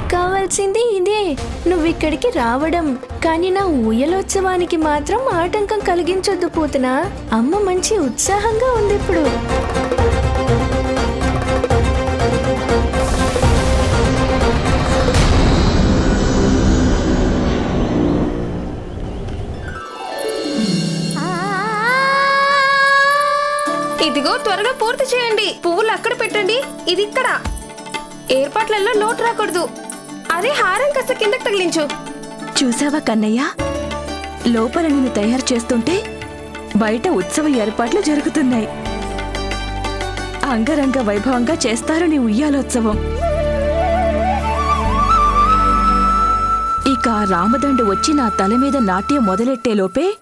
నాకు కావాల్సింది ఇదే. నువ్వు ఇక్కడికి రావడం కానీ నా ఊయలోత్సవానికి మాత్రం ఆటంకం కలిగించొద్దు పోతున్నా అమ్మ మంచి ఉత్సాహంగా ఉంది ఇప్పుడు ఇదిగో త్వరగా పూర్తి చేయండి. పువ్వులు అక్కడ పెట్టండి. ఇది ఇక్కడ. ఏర్పాట్లలో లోటు రాకూడదు. అదే హారం కాస్త కిందకి తగిలించు. చూసావా కన్నయ్య? లోపల నేను తయారు చేస్తుంటే బయట ఉత్సవ ఏర్పాట్లు జరుగుతున్నాయి. అంగరంగ వైభవంగా చేస్తారు నీ ఉయ్యాలోత్సవం. ఇక రామదండు వచ్చి నా తల మీద నాట్యం మొదలెట్టే లోపే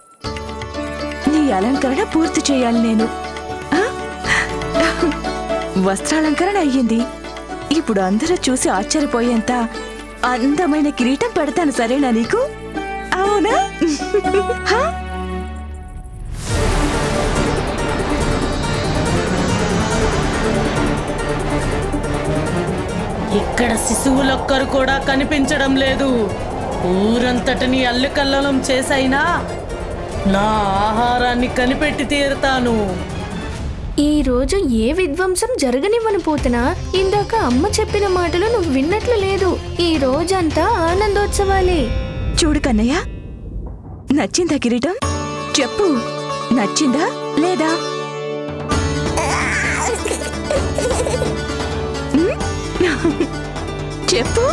నీ అలంకరణ పూర్తి చేయాలి నేను. ఆ? వస్త్రాలంకరణ అయ్యింది. ఇప్పుడు అందరూ చూసి ఆశ్చర్యపోయేంత అందమైన కిరీటం పెడతాను సరేనా నీకు? అవునా? ఇక్కడ శిశువులొక్కరు కూడా కనిపించడం లేదు. ఊరంతటిని అల్లుకల్లలం చేసైనా నా ఆహారాన్ని కనిపెట్టి తీరుతాను. ఈ రోజు ఏ విధ్వంసం జరగనివ్వను పోతున్నా ఇందాక అమ్మ చెప్పిన మాటలు నువ్వు విన్నట్లు లేదు. ఈ రోజంతా ఆనందోత్సవాలే. చూడు కన్నయ్య నచ్చిందా కిరీటం? చెప్పు నచ్చిందా లేదా? ఉమ్? చెప్పు.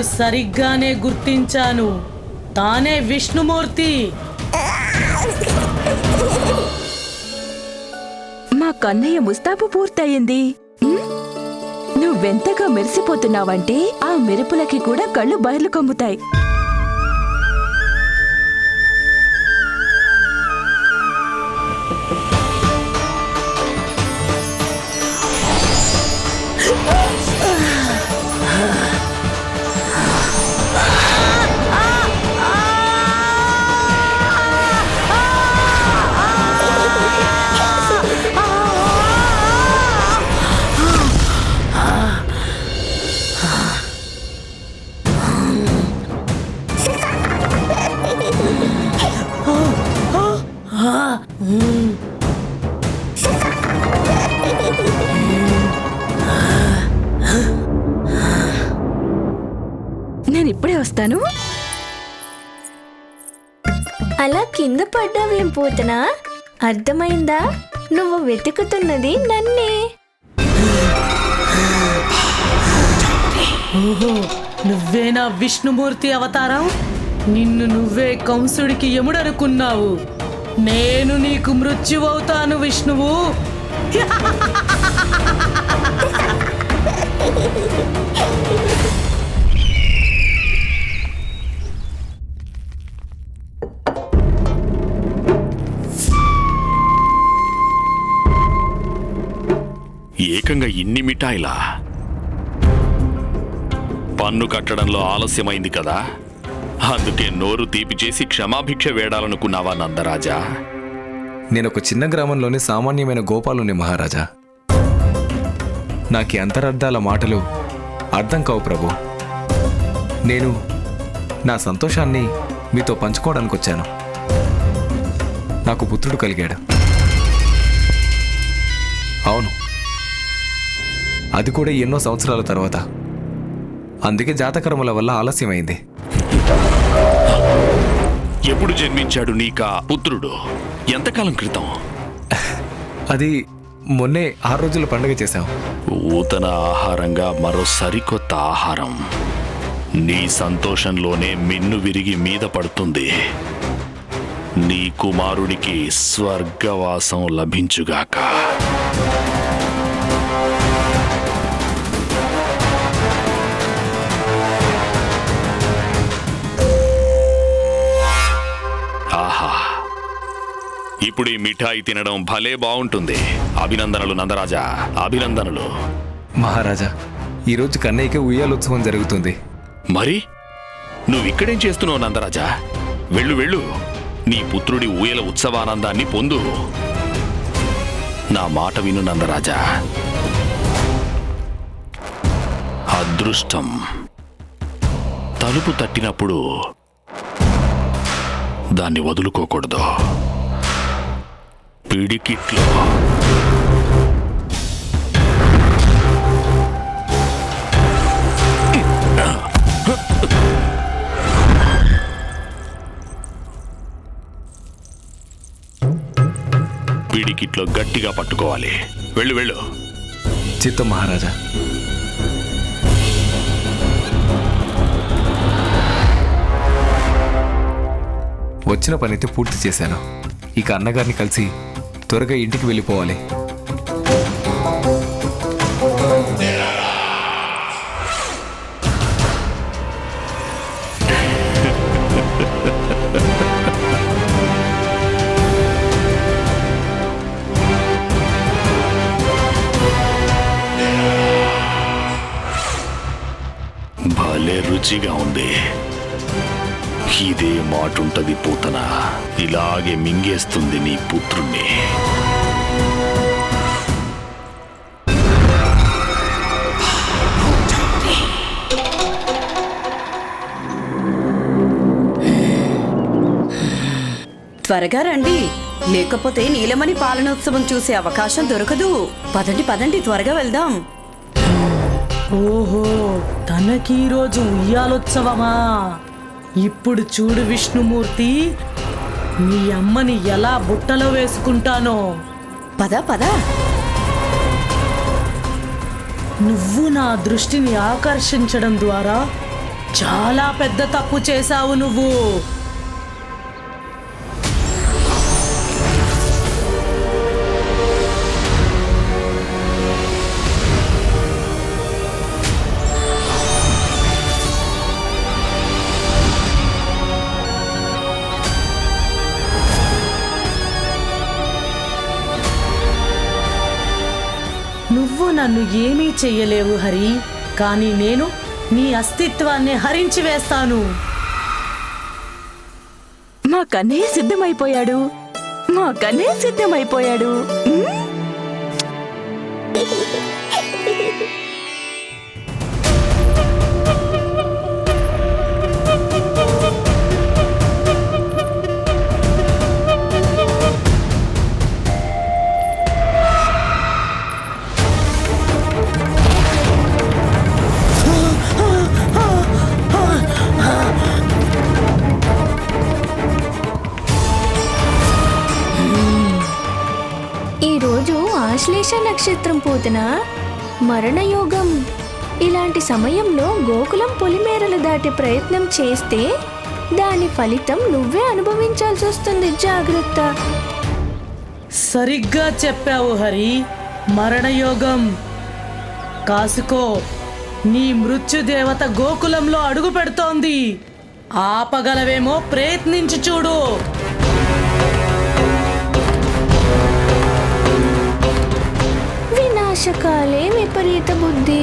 నేను సరిగ్గానే గుర్తించాను. తానే విష్ణుమూర్తి. మా కన్నయ్య ముస్తాబు పూర్తయింది. నువ్వెంతగా మెరిసిపోతున్నావంటే ఆ మెరుపులకి కూడా కళ్ళు బయర్లు కమ్ముతాయి. పడ్డావేం పోతున్నా అర్థమైందా? నువ్వు వెతుకుతున్నది నన్నే. ఓహో నువ్వేనా విష్ణుమూర్తి అవతారం? నిన్ను నువ్వే కంసుడికి ఎముడనుకున్నావు నేను నీకు మృత్యువవుతాను విష్ణువు. ఏకంగా ఇన్ని మిఠాయిలా? పన్ను కట్టడంలో ఆలస్యమైంది కదా? అందుకే నోరు తీపి చేసి క్షమాభిక్ష వేడాలనుకున్నావా నందరాజా? నేనొక చిన్న గ్రామంలోని సామాన్యమైన గోపాలుని మహారాజా. నాకు అంతరార్థాల మాటలు అర్థం కావు ప్రభు. నేను నా సంతోషాన్ని మీతో పంచుకోవడానికి వచ్చాను నాకు పుత్రుడు కలిగాడు. అవును. అది కూడా ఎన్నో సంవత్సరాల తర్వాత. అందుకే జాతకర్మల వల్ల ఆలస్యమైంది. ఎప్పుడు జన్మించాడు నీకా పుత్రుడు? ఎంతకాలం క్రితం? అది మొన్నే ఆరు రోజుల పండుగ చేశాం. ఊతన ఆహారంగా మరో సరికొత్త ఆహారం. నీ సంతోషంలోనే మిన్ను విరిగి మీద పడుతుంది. నీ కుమారుడికి స్వర్గవాసం లభించుగాక. ఇప్పుడు ఈ మిఠాయి తినడం భలే బాగుంటుంది. అభినందనలు నందరాజా అభినందనలు. మహారాజా ఈరోజు కన్నయ్యకి ఉయ్యాలోత్సవం జరుగుతుంది. మరి? నువ్వు ఇక్కడేం చేస్తున్నావు నందరాజా? వెళ్ళు వెళ్ళు. నీ పుత్రుడి ఊయల ఉత్సవానందాన్ని పొందు. నా మాట విను నందరాజా. అదృష్టం. తలుపు తట్టినప్పుడు దాన్ని వదులుకోకూడదు. పిడికిట్లో. పిడికిట్లో గట్టిగా పట్టుకోవాలి. వెళ్ళు వెళ్ళు. చిత్తం మహారాజా. వచ్చిన పనైతే పూర్తి చేశాను. ఇక అన్నగారిని కలిసి త్వరగా ఇంటికి వెళ్ళిపోవాలి. భలే రుచిగా ఉంది. ఇదే మాటుంటది పూతన. ఇలాగే మింగేస్తుంది నీ పుత్రుణ్ణి. త్వరగా రండి. లేకపోతే నీలమణి పాలనోత్సవం చూసే అవకాశం దొరకదు. పదండి పదండి త్వరగా వెళ్దాం. ఓహో తనకి ఈరోజు ఉయ్యాలోత్సవమా? ఇప్పుడు చూడు విష్ణుమూర్తి మీ అమ్మని ఎలా బుట్టలో వేసుకుంటానో. పద పద. నువ్వు నా దృష్టిని ఆకర్షించడం ద్వారా చాలా పెద్ద తప్పు చేశావు నువ్వు. నన్ను ఏమీ చెయ్యలేవు హరి. కానీ నేను నీ అస్తిత్వాన్ని హరించి వేస్తాను. మా కన్నయ్య సిద్ధమైపోయాడు. మా కన్నయ్య సిద్ధమైపోయాడు. మరణయోగం. ఇలాంటి సమయంలో గోకులం పొలిమేరలు దాటే ప్రయత్నం చేస్తే దాని ఫలితం నువ్వే అనుభవించాల్సి వస్తుంది జాగ్రత్త. సరిగ్గా చెప్పావు హరి. మరణయోగం. కాసుకో. నీ మృత్యుదేవత గోకులంలో అడుగు పెడుతోంది. ఆపగలవేమో ప్రయత్నించి చూడు. వినాశకాలే విపరీత బుద్ధి.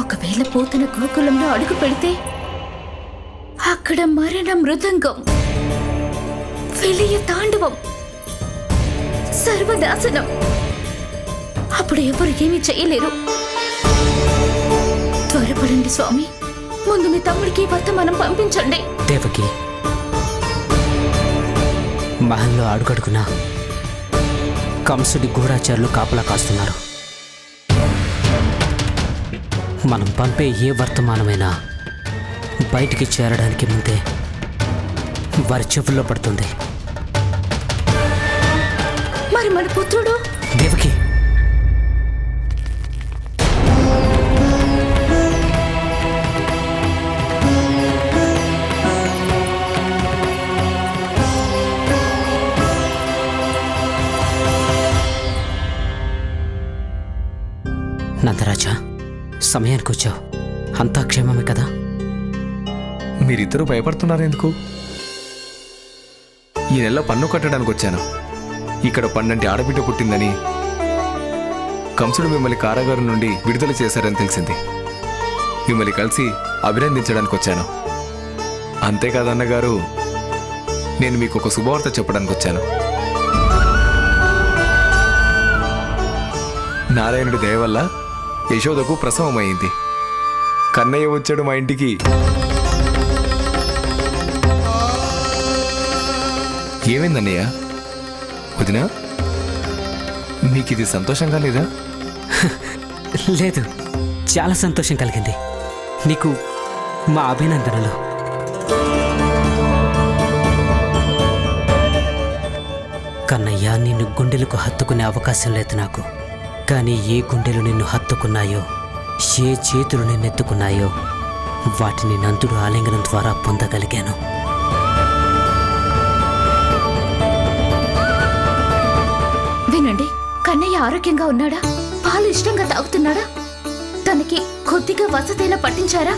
ఒకవేళ పోతన గోకులంలో అడుగు పెడితే అక్కడ మరణ మృదంగం వెలియ తాండవం సర్వనాశనం అప్పుడు ఎవరు ఏమీ చేయలేరు. త్వరపడండి స్వామి ముందు మీ తమ్ముడికి వర్తమానం పంపించండి. దేవకి మహల్లో అడుగడుగునా కంసుడి గూఢాచారులు కాపలా కాస్తున్నారు. మనం పంపే ఏ వర్తమానమైనా బయటికి చేరడానికి ముందే వారి చెవుల్లో పడుతుంది. మరి మన పుత్రుడు? దేవకి సమయానికి వచ్చావు అంతా క్షేమమే కదా? మీరిద్దరూ భయపడుతున్నారు ఎందుకు? ఈ నెల పన్ను కట్టడానికి వచ్చాను ఇక్కడ పన్నంటి ఆడబిడ్డ పుట్టిందని కంసుడు మిమ్మల్ని కారాగారం నుండి విడుదల చేశారని తెలిసింది. మిమ్మల్ని కలిసి అభినందించడానికి వచ్చాను అంతేకాదన్నగారు నేను మీకు ఒక శుభవార్త చెప్పడానికి వచ్చాను నారాయణుడి దయ వల్ల యశోదకు ప్రసవమైంది. కన్నయ్య వచ్చాడు మా ఇంటికి. ఏమైందన్నయ్య? వదినా మీకు ఇది సంతోషంగా లేదా? లేదు చాలా సంతోషం కలిగింది. నీకు మా అభినందనలు. కన్నయ్య నిన్ను గుండెలకు హత్తుకునే అవకాశం లేదు నాకు. కానీ ఏ గుండెలు నిన్ను హత్తుకున్నాయో ఏ చేతులు నిన్నెత్తుకున్నాయో వాటిని నందుడు ఆలింగనం ద్వారా పొందగలిగాను. వినండి కన్నయ్య ఆరోగ్యంగా ఉన్నాడా? పాలు ఇష్టంగా తాగుతున్నాడా? తనకి కొద్దిగా వసతైనా పట్టించారా?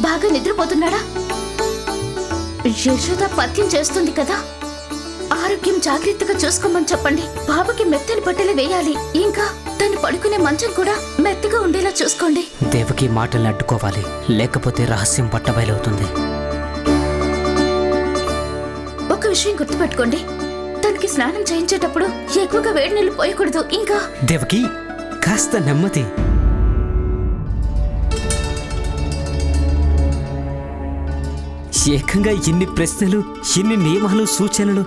బాగా నిద్రపోతున్నాడా? యశోద పత్యం చేస్తుంది కదా? ఆరోగ్యం జాగ్రత్తగా చూసుకోమని చెప్పండి. బాబుకి మెత్తని బట్టలు వేయాలి. ఇంకా తను పడుకునే మంచం కూడా మెత్తగా ఉండేలా చూసుకోండి. దేవకి మాటల్ని అడ్డుకోవాలి. లేకపోతే రహస్యం పట్టబయలవుతుంది. ఒక విషయం గుర్తుపెట్టుకోండి. తనకి స్నానం చేయించేటప్పుడు ఎక్కువగా వేడి నీళ్ళు పోయకూడదు. ఇంకా దేవకి కాస్త నెమ్మది. ఏకంగా ఇన్ని ప్రశ్నలు ఇన్ని నియమాలు సూచనలు.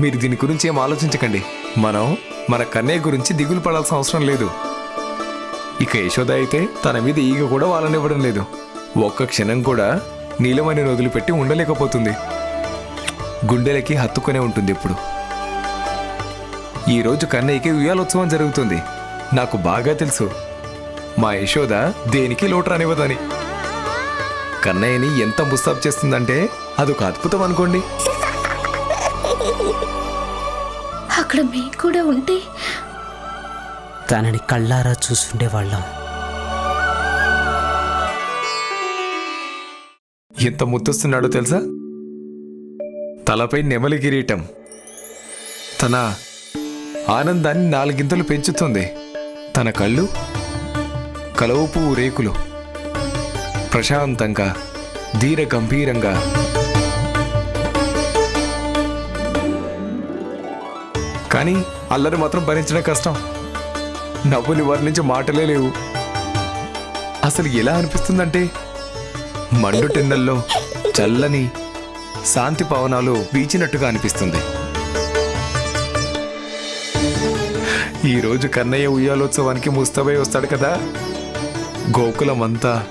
మీరు దీని గురించి ఏం ఆలోచించకండి. మనం మన కన్నయ్య గురించి దిగులు పడాల్సిన అవసరం లేదు. ఇక యశోద అయితే తన మీద ఈగ కూడా వాళ్ళనివ్వడం లేదు. ఒక్క క్షణం కూడా నీలమణిని వదిలిపెట్టి ఉండలేకపోతుంది. గుండెలకి హత్తుకునే ఉంటుంది ఇప్పుడు ఈరోజు కన్నయ్యకి ఉయ్యాలోత్సవం జరుగుతుంది. నాకు బాగా తెలుసు. మా యశోద దేనికి లోటు రానివ్వదని. కన్నయ్యని ఎంత ముస్తాబు చేస్తుందంటే అదొక అద్భుతం అనుకోండి. అక్కడ మేము కూడా ఉంటే తనని కళ్ళారా చూసుండేవాళ్ళం ఎంత ముద్దొస్తున్నాడో తెలుసా? తలపై నెమలి కిరీటం. తన ఆనందాన్ని నాలుగింతలు పెంచుతుంది. తన కళ్ళు కలవ పువ్వు రేకులు. ప్రశాంతంగా ధీర గంభీరంగా కానీ అల్లరి మాత్రం భరించడం కష్టం. నవ్వులు వర్ణించే మాటలే లేవు. అసలు ఎలా అనిపిస్తుందంటే మండు టెండల్లో చల్లని శాంతి పవనాలు వీచినట్టుగా అనిపిస్తుంది. ఈ రోజు కన్నయ్య ఉయ్యాలోత్సవానికి ముస్తబై వస్తాడు కదా? గోకులమంతా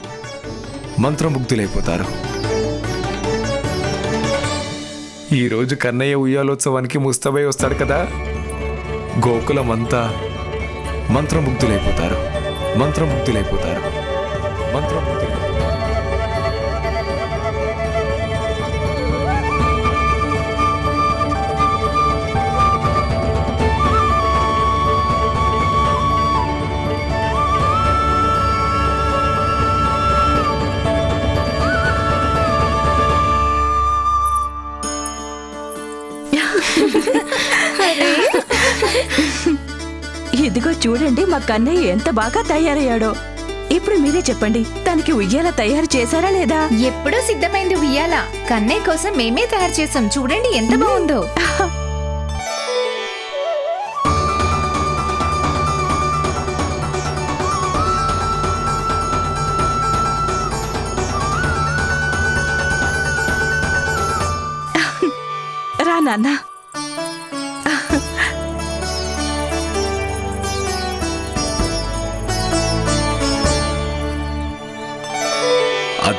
మంత్రముగ్ధులైపోతారు. ఈరోజు కన్నయ్య ఉయ్యాలోత్సవానికి ముస్తబై వస్తాడు కదా? గోకులమంతా మంత్రముగ్ధులైపోతారు. మంత్రముగ్ధులైపోతారు. మంత్రం కన్నయ్య ఎంత బాగా తయారయ్యాడో. ఇప్పుడు మీరే చెప్పండి తనకి ఉయ్యాల తయారు చేశారా లేదా? ఎప్పుడో సిద్ధమైంది ఉయ్యాల. కన్నయ్య కోసం మేమే తయారు చేసాం చూడండి ఎంత బాగుందో. రా నాన్న.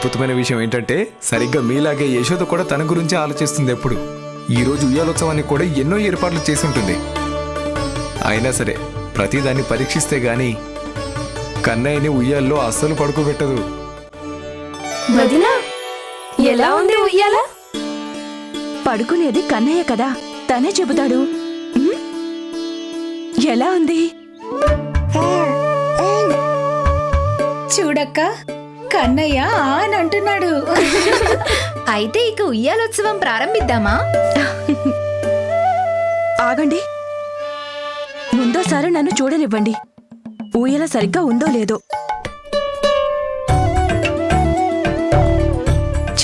అద్భుతమైన విషయం ఏంటంటే సరిగ్గా మీలాగే యశోద కూడా తన గురించి ఆలోచిస్తుంది ఎప్పుడు. ఈ రోజు ఉయ్యాలోత్సవానికి కూడా ఎన్నో ఏర్పాట్లు చేసి ఉంటుంది. అయినా సరే ప్రతిదాన్ని పరీక్షిస్తే గాని కన్నయ్యని ఉయ్యాల్లో అస్సలు పడుకోబెట్టదు. ఎలా ఉంది ఉయ్యాల? పడుకునేది కన్నయ్య కదా తనే చెబుతాడు? ఎలా ఉంది? చూడక్క కన్నయ్య అని అంటున్నాడు. అయితే ఇక ఉయ్యాలోత్సవం ప్రారంభిద్దామా? ఆగండి. ముందోసారి నన్ను చూడనివ్వండి. ఊయల సరిగ్గా ఉందో లేదో.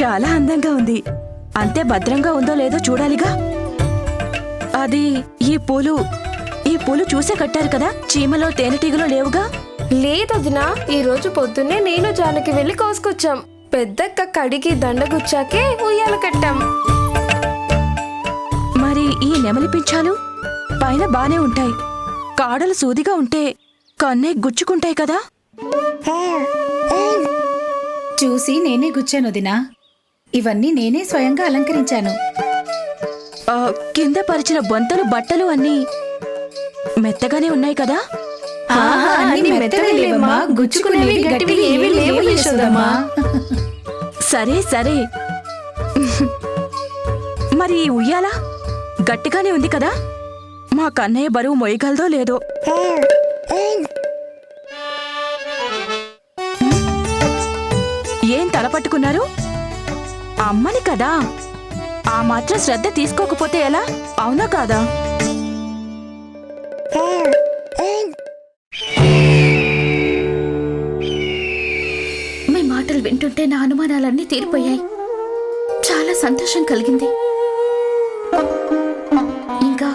చాలా అందంగా ఉంది. అంతే భద్రంగా ఉందో లేదో చూడాలిగా. అది ఈ పూలు ఈ పూలు చూసే కట్టారు కదా? చీమలో తేనెటీగలు లేవుగా? లేదొదినా ఈ రోజు పొద్దున్నే నేను జానకి వెళ్ళి కోసుకొచ్చాం. పెద్దక్క కడిగి దండగుచ్చాకే ఉయ్యాల కట్టాం. మరి ఈ నెమలి పింఛాలు? పైన బానే ఉంటాయి. కాడలు సూదిగా ఉంటే కన్నే గుచ్చుకుంటాయి కదా? చూసి నేనే గుచ్చాను వదినా ఇవన్నీ నేనే స్వయంగా అలంకరించాను. కింద పరిచిన బొంతలు బట్టలు అన్నీ మెత్తగానే ఉన్నాయి కదా? గుచ్చుకునేవి గట్టివి ఏమీ లేవు యశోదమ్మా. సరే సరే. మరి ఈ ఉయ్యాల? గట్టిగానే ఉంది కదా? మా కన్నయ్య బరువు మొయ్యగలదో లేదో? ఏం తలపట్టుకున్నారు? అమ్మని కదా. ఆ మాత్రం శ్రద్ధ తీసుకోకపోతే ఎలా? అవునా కాదా? వింటుంటే నా అనుమానాలన్నీ తీరిపోయాయి. చాలా సంతోషం కలిగింది. ఇంకా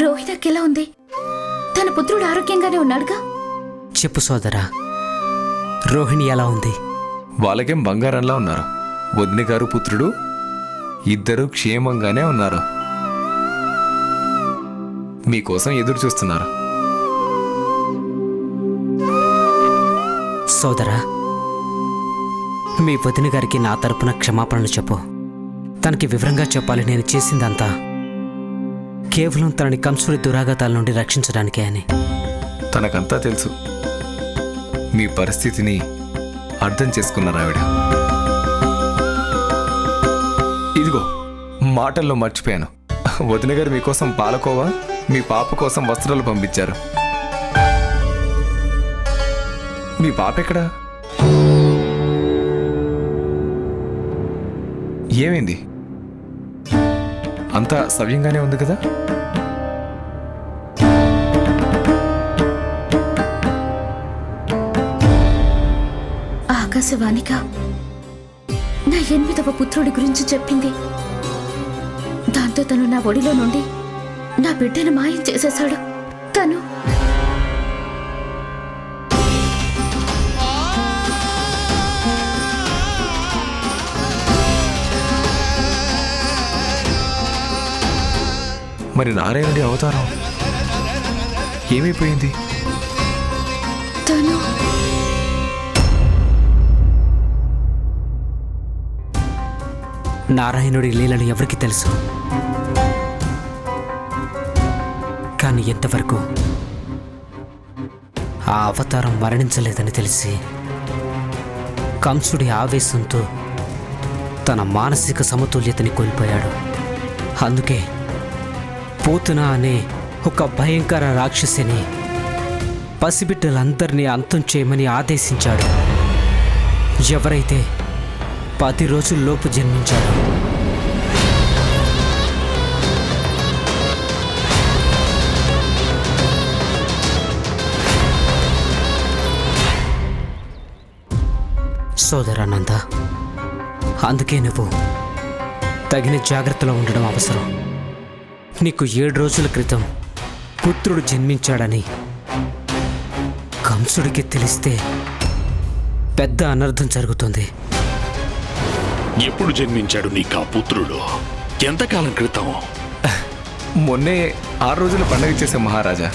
రోహితకి ఎలా ఉంది? తన పుత్రుడు ఆరోగ్యంగానే ఉన్నాడుగా? చెప్పు సోదరా రోహిణి ఎలా ఉంది? వాళ్ళకేం బంగారంలా ఉన్నారు. వదిన గారు పుత్రుడు ఇద్దరు క్షేమంగానే ఉన్నారు. మీకోసం ఎదురు చూస్తున్నారు. సోదరా మీ వదిన గారికి నా తరపున క్షమాపణలు చెప్పు. తనకి వివరంగా చెప్పాలి నేను చేసిందంతా. కేవలం తనని కంసుడి దురాఘాతాల నుండి రక్షించడానికే అని. తనకంతా తెలుసు. మీ పరిస్థితిని అర్థం చేసుకున్నారు ఆవిడ. ఇదిగో మాటల్లో మర్చిపోయాను. వదిన గారు మీకోసం పాలకోవా? మీ పాప కోసం వస్త్రాలు పంపించారు. మీ పాప ఎక్కడా ఏమైంది? అంతా సవ్యంగానే ఉంది కదా? ఆకాశవాణిక నా ఎనిమిదవ పుత్రుడి గురించి చెప్పింది. దాంతో తను నా ఒడిలో నుండి నా బిడ్డను మాయం చేసేశాడు. తను మరి నారాయణుడి అవతారం ఏమైపోయింది? తను నారాయణుడి లీలలు ఎవరికి తెలుసు? కానీ ఎంతవరకు ఆ అవతారం మరణించలేదని తెలిసి కంసుడి ఆవేశంతో తన మానసిక సమతుల్యతని కోల్పోయాడు. అందుకే పూతన అనే ఒక భయంకర రాక్షసిని పసిబిడ్డలందరినీ అంతం చేయమని ఆదేశించాడు. ఎవరైతే పది రోజుల్లోపు జన్మించాడు సోదరానంద అందుకే నువ్వు తగిన జాగ్రత్తలో ఉండడం అవసరం. నీకు ఏడు రోజుల క్రితం పుత్రుడు జన్మించాడని కంసుడికి తెలిస్తే పెద్ద అనర్థం జరుగుతుంది. ఎప్పుడు జన్మించాడు నీకు ఆ పుత్రుడు? ఎంతకాలం క్రితం? మొన్నే ఆరు రోజుల పండగ చేసే మహారాజా.